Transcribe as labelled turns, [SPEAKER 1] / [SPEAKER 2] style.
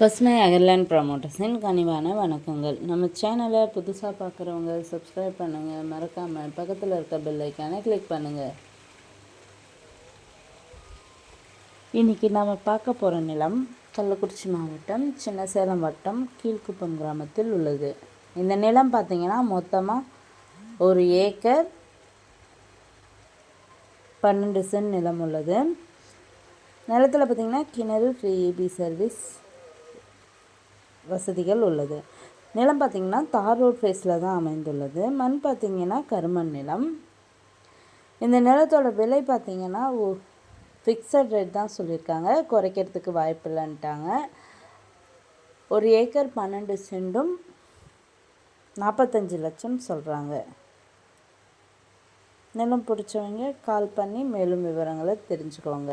[SPEAKER 1] பசுமை அகர்லேண்ட் ப்ரமோட்டர்ஸின் கனிவான வணக்கங்கள். நம்ம சேனலை புதுசாக பார்க்குறவங்க சப்ஸ்கிரைப் பண்ணுங்கள் மறக்காமல் பக்கத்தில் இருக்க பில்லைக்கான கிளிக் பண்ணுங்கள் இன்றைக்கி நாம் பார்க்க போகிற நிலம் கள்ளக்குறிச்சி மாவட்டம் சின்ன சேலம் வட்டம் கீழ்குப்பம் கிராமத்தில் உள்ளது. இந்த நிலம் பார்த்திங்கன்னா மொத்தமாக ஒரு ஏக்கர் பன்னெண்டு சென்ட் நிலம் உள்ளது. நிலத்தில் பார்த்திங்கன்னா கிணறு ஃப்ரீ இபி சர்வீஸ் வசதிகள் உள்ளது. நிலம் பார்த்திங்கன்னா தார் ரோட் ஃபேஸில் தான் அமைந்துள்ளது. மண் பார்த்திங்கன்னா கருமண் நிலம். இந்த நிலத்தோட விலை பார்த்திங்கன்னா ஃபிக்ஸட் ரேட் தான் சொல்லியிருக்காங்க. குறைக்கிறதுக்கு வாய்ப்பு இல்லைன்ட்டாங்க. ஒரு ஏக்கர் பன்னெண்டு செண்டும் நாற்பத்தஞ்சு லட்சம் சொல்கிறாங்க நிலம் பிடிச்சவங்க கால் பண்ணி மேலும் விவரங்களை தெரிஞ்சுக்கோங்க.